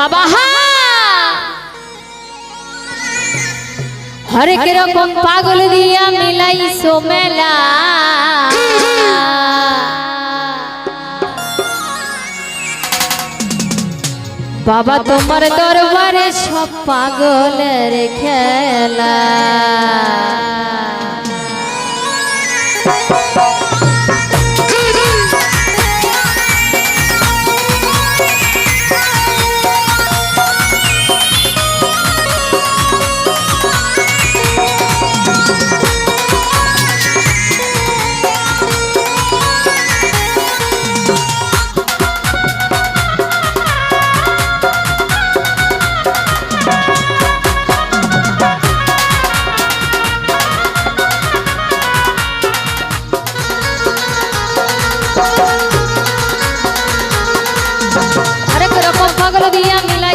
বাবা হরেক রকম পাগল দিয়া মিলাইছো মেলা। বাবা তোমার দরবারে সব পাগলের খেলা।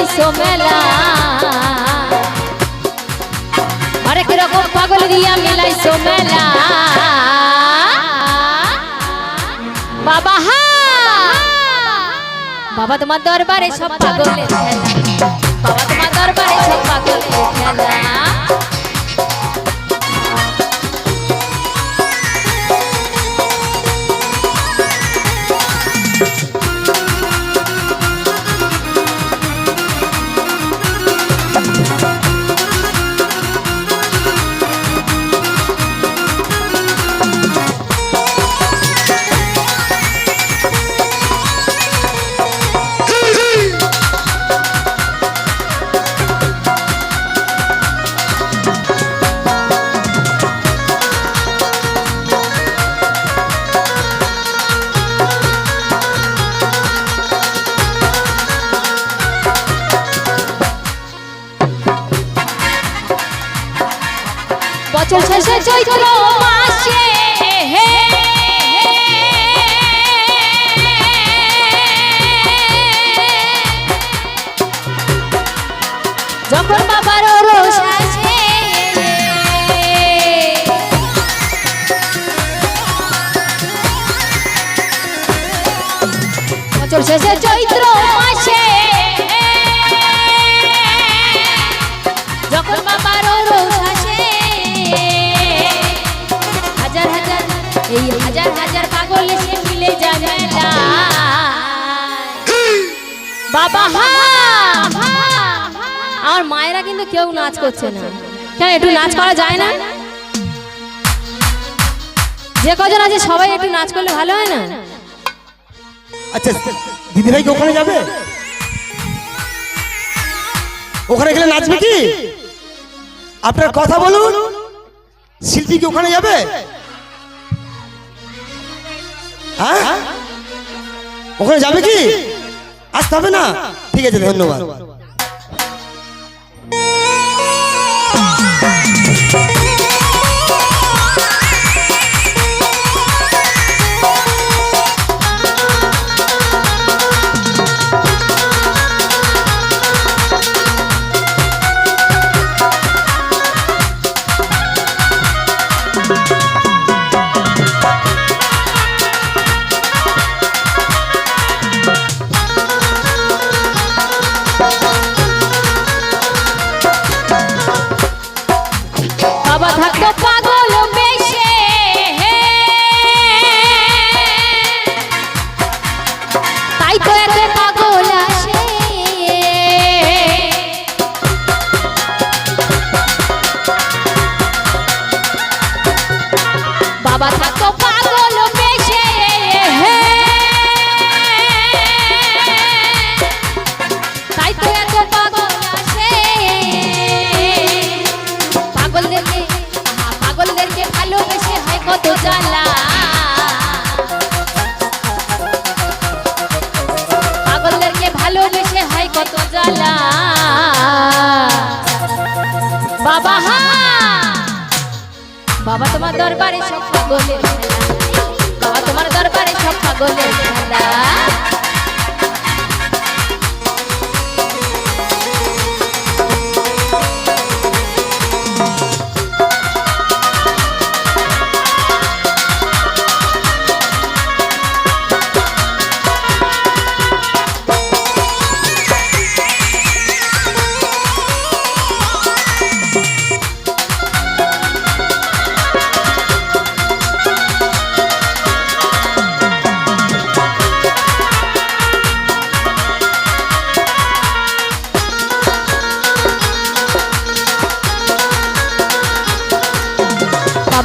মিলাইছো মেলা আরেক রকম পাগল দিয়া মিলাইছো মেলা বাবা, হা! বাবা, তোমার দরবারে সব পাগলের খেলা। বাবা, তোমার দরবারে সব পাগলের খেলা। বছর শেষে চৈত্র মাসে। যখন বাবার রোষ আসে বছর শেষে চৈত্র হাজার হাজার পাগল সে মিলে যাবে বাবা হা আমার মায়েরা কিন্তু কেউ নাচ করছে না। কেন একটু নাচ করা যায় না? যে কজন আছে সবাই একটু নাচ করলে ভালো হয় না? আচ্ছা দিদিভাই কি ওখানে যাবে? ওখানে গেলে নাচবে কি? আপনার কথা বলুন। শিল্পী কি ওখানে যাবে? হ্যাঁ? ওখানে যাবে কি? আসতে হবে না? ঠিক আছে ধন্যবাদ। বাবা পাগলদেরকে পাগলদেরকে ভালোবেসে হয় কত জ্বালা। পাগলদেরকে ভালোবেসে হয় কত জ্বালা। বাবা বাবা তোমার দরবারে সব পাগলের বাবা তোমার দরবারে সব পাগলের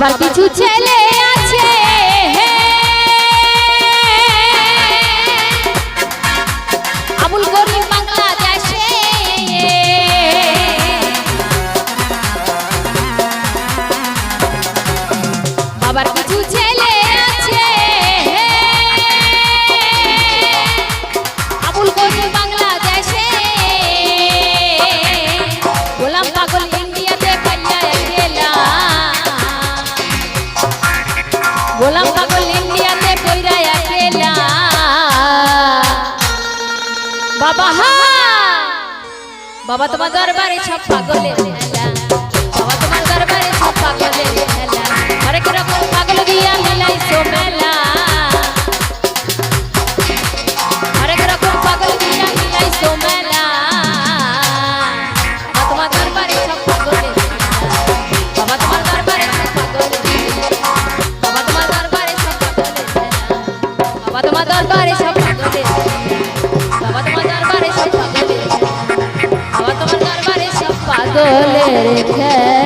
বাবার কিছু ছেলে আছে আবুল করিম বাংলাদেশে বাবার কিছু বাবা, তোমার দরবারে সব পাগলে মেলা বাবা, তোমার দরবারে সব পাগলের বাবা, তোমার দরবারে সব পাগলের বাবা, তোমার দরবারে সব বাবা, তোমার দরবারে সব বাবা, তোমার দরবারে সব কোলে রেখে